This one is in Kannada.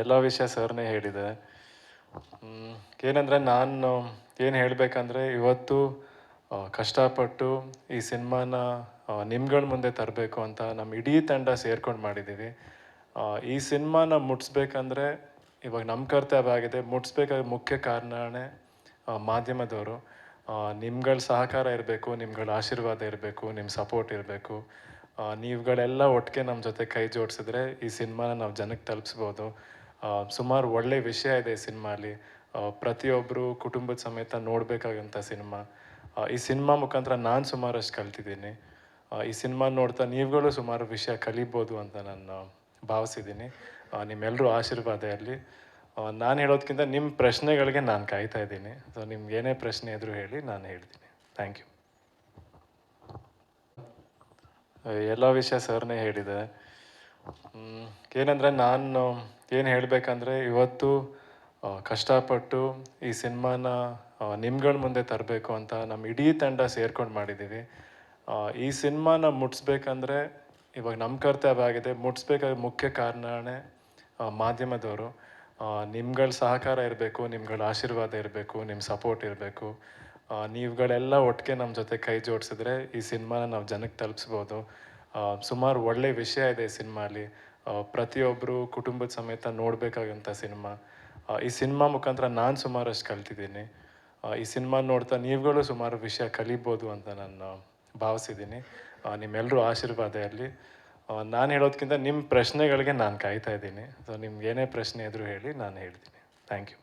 ಎಲ್ಲ ವಿಷಯ ಸರ್ನೇ ಹೇಳಿದೆ. ಏನಂದರೆ ನಾನು ಏನು ಹೇಳಬೇಕಂದ್ರೆ ಇವತ್ತು ಕಷ್ಟಪಟ್ಟು ಈ ಸಿನಿಮಾನ ನಿಮ್ಗಳ ಮುಂದೆ ತರಬೇಕು ಅಂತ ನಮ್ಮ ಇಡೀ ತಂಡ ಸೇರ್ಕೊಂಡು ಮಾಡಿದ್ದೀವಿ ಈ ಸಿನಿಮಾನ ಮುಟ್ಸ್ಬೇಕಂದ್ರೆ ಇವಾಗ ನಮ್ಮ ಕರ್ತವ್ಯ ಆಗಿದೆ. ಮುಟ್ಸ್ಬೇಕಾದ ಮುಖ್ಯ ಕಾರಣವೇ ಮಾಧ್ಯಮದವರು. ನಿಮ್ಗಳ ಸಹಕಾರ ಇರಬೇಕು, ನಿಮ್ಗಳ ಆಶೀರ್ವಾದ ಇರಬೇಕು ನಿಮ್ಮ ಸಪೋರ್ಟ್ ಇರಬೇಕು. ನೀವುಗಳೆಲ್ಲ ಒಟ್ಟಿಗೆ ನಮ್ಮ ಜೊತೆ ಕೈ ಜೋಡಿಸಿದ್ರೆ ಈ ಸಿನಿಮಾನ ನಾವು ಜನಕ್ಕೆ ತಲುಪಿಸ್ಬೋದು. ಸುಮಾರು ಒಳ್ಳೆ ವಿಷಯ ಇದೆ ಈ ಸಿನಿಮಾಲಿ. ಪ್ರತಿಯೊಬ್ಬರು ಕುಟುಂಬದ ಸಮೇತ ನೋಡಬೇಕಾಗಂಥ ಸಿನಿಮಾ. ಈ ಸಿನಿಮಾ ಮುಖಾಂತರ ನಾನು ಸುಮಾರಷ್ಟು ಕಲ್ತಿದ್ದೀನಿ. ಈ ಸಿನಿಮಾ ನೋಡ್ತಾ ನೀವುಗಳು ಸುಮಾರು ವಿಷಯ ಕಲಿಬೋದು ಅಂತ ನಾನು ಭಾವಿಸಿದ್ದೀನಿ. ನಿಮ್ಮೆಲ್ಲರೂ ಆಶೀರ್ವಾದ ಇರಲಿ ನಾನು ಹೇಳೋದಕ್ಕಿಂತ ನಿಮ್ಮ ಪ್ರಶ್ನೆಗಳಿಗೆ ನಾನು ಕಾಯ್ತಾ ಇದ್ದೀನಿ. ಸೊ ನಿಮ್ಗೆ ಏನೇ ಪ್ರಶ್ನೆ ಇದ್ರೂ ಹೇಳಿ ನಾನು ಹೇಳ್ತೀನಿ. ಥ್ಯಾಂಕ್ ಯು ಎಲ್ಲ ವಿಷಯ ಸರ್ನೇ ಹೇಳಿದೆ. ಏನಂದರೆ ನಾನು ಏನು ಹೇಳಬೇಕಂದ್ರೆ ಇವತ್ತು ಕಷ್ಟಪಟ್ಟು ಈ ಸಿನಿಮಾನ ನಿಮ್ಗಳ ಮುಂದೆ ತರಬೇಕು ಅಂತ ನಮ್ಮ ಇಡೀ ತಂಡ ಸೇರ್ಕೊಂಡು ಮಾಡಿದ್ದೀವಿ ಈ ಸಿನಿಮಾನ ಮುಟ್ಸ್ಬೇಕಂದ್ರೆ ಇವಾಗ ನಮ್ಮ ಕರ್ತವ್ಯ ಆಗಿದೆ. ಮುಟ್ಸ್ಬೇಕಾದ ಮುಖ್ಯ ಕಾರಣವೇ ಮಾಧ್ಯಮದವರು. ನಿಮ್ಗಳ ಸಹಕಾರ ಇರಬೇಕು, ನಿಮ್ಗಳ ಆಶೀರ್ವಾದ ಇರಬೇಕು ನಿಮ್ಮ ಸಪೋರ್ಟ್ ಇರಬೇಕು. ನೀವುಗಳೆಲ್ಲ ಒಟ್ಟಿಗೆ ನಮ್ಮ ಜೊತೆ ಕೈ ಜೋಡಿಸಿದ್ರೆ ಈ ಸಿನಿಮಾನ ನಾವು ಜನಕ್ಕೆ ತಲುಪಿಸ್ಬೋದು. ಸುಮಾರು ಒಳ್ಳೆ ವಿಷಯ ಇದೆ ಈ ಸಿನಿಮಾಲಿ. ಪ್ರತಿಯೊಬ್ಬರು ಕುಟುಂಬದ ಸಮೇತ ನೋಡಬೇಕಾಗಂಥ ಸಿನಿಮಾ. ಈ ಸಿನಿಮಾ ಮುಖಾಂತರ ನಾನು ಸುಮಾರಷ್ಟು ಕಲ್ತಿದ್ದೀನಿ. ಈ ಸಿನಿಮಾ ನೋಡ್ತಾ ನೀವುಗಳು ಸುಮಾರು ವಿಷಯ ಕಲಿಬೋದು ಅಂತ ನಾನು ಭಾವಿಸಿದ್ದೀನಿ. ನಿಮ್ಮೆಲ್ಲರೂ ಆಶೀರ್ವಾದ ಇರಲಿ ನಾನು ಹೇಳೋದಕ್ಕಿಂತ ನಿಮ್ಮ ಪ್ರಶ್ನೆಗಳಿಗೆ ನಾನು ಕಾಯ್ತಾ ಇದ್ದೀನಿ. ಸೊ ನಿಮ್ಗೆ ಏನೇ ಪ್ರಶ್ನೆ ಇದ್ರೂ ಹೇಳಿ ನಾನು ಹೇಳ್ತೀನಿ. Thank you